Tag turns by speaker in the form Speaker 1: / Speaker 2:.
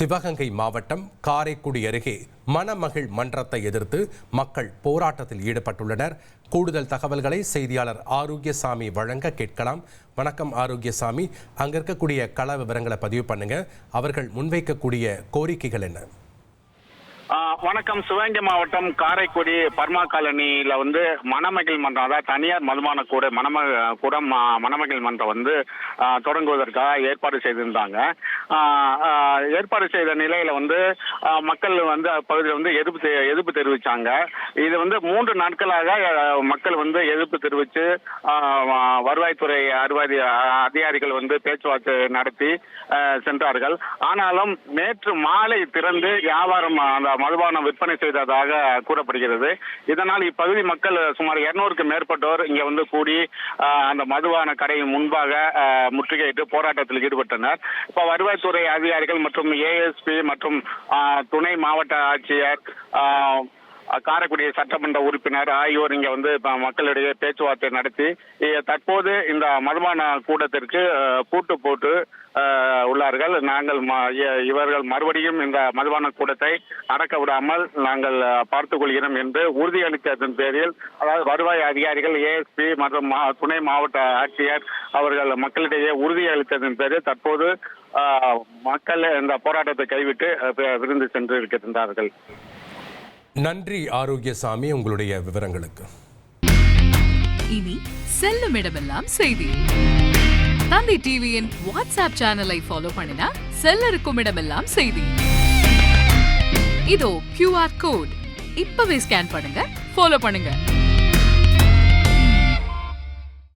Speaker 1: சிவகங்கை மாவட்டம் காரைக்குடி அருகே மணமகிழ் மன்றத்தை எதிர்த்து மக்கள் போராட்டத்தில் ஈடுபட்டுள்ளனர். கூடுதல் தகவல்களை செய்தியாளர் ஆரோக்கியசாமி வழங்க கேட்கலாம். வணக்கம் ஆரோக்கியசாமி. அங்க இருக்கக்கூடிய கள விவரங்களை பதிவு பண்ணுங்க. அவர்கள் முன்வைக்கக்கூடிய கோரிக்கைகள் என்ன?
Speaker 2: வணக்கம். சிவகங்கை மாவட்டம் காரைக்குடி பர்மா காலனியில வந்து மணமகிழ் மன்றம் அதாவது தனியார் மதுமான கூட மணம கூடம் மணமகிழ் மன்றம் வந்து தொடங்குவதற்காக ஏற்பாடு செய்திருந்தாங்க. ஏற்பாடு செய்த நிலையில வந்து மக்கள் வந்து பகுதியில் வந்து எதிர்ப்பு எதிர்ப்பு தெரிவிச்சாங்க. இது வந்து மூன்று நாட்களாக மக்கள் வந்து எதிர்ப்பு தெரிவித்து வருவாய்த்துறை அறுவாதி அதிகாரிகள் வந்து பேச்சுவார்த்தை நடத்தி சென்றார்கள். ஆனாலும் நேற்று மாலை திறந்து வியாபாரம் அந்த மதுபானம் விற்பனை செய்ததாக கூறப்படுகிறது. இதனால் இப்பகுதி மக்கள் சுமார் இருநூறுக்கு மேற்பட்டோர் இங்க வந்து கூடி அந்த மதுபான கடையின் முன்பாக முற்றுகையிட்டு போராட்டத்தில் ஈடுபட்டனர். இப்ப வருவாய்த்துறை அதிகாரிகள் மற்றும் ஏஎஸ்பி மற்றும் துணை மாவட்ட ஆட்சியர் காரைக்குடி சட்டமன்ற உறுப்பினர் ஆகியோர் இங்க வந்து மக்களிடையே பேச்சுவார்த்தை நடத்தி தற்போது இந்த மதுபான கூட்டத்திற்கு கூட்டு பூட்டு போட்டு உள்ளார்கள். நாங்கள் ம- இ- இவர்கள் மறுபடியும் இந்த மதுபான கூட்டத்தை அடக்க விடாமல் நாங்கள் பார்த்துக் கொள்கிறோம் என்று உறுதியளித்ததன் பேரில் அதாவது வருவாய் அதிகாரிகள் ஏஎஸ்பி மற்றும் மா- துணை மாவட்ட ஆட்சியர் அவர்கள் மக்களிடையே உறுதியளித்ததன் பேரில் தற்போது மக்கள் இந்த போராட்டத்தை கைவிட்டு விருந்து சென்று இருக்கின்றார்கள்.
Speaker 1: நன்றி ஆரோக்கியசாமி உங்களுடைய விவரங்களுக்கு.
Speaker 3: இனி செல்லும் இடமெல்லாம் செய்தி. தந்தி டிவியின் வாட்ஸ்அப் சேனலை ஃபாலோ பண்ணினா செல்ல இருக்கும் இடமெல்லாம் செய்தி. இதோ கியூஆர் கோட் இப்பவே ஸ்கேன் பண்ணுங்க ஃபாலோ பண்ணுங்க.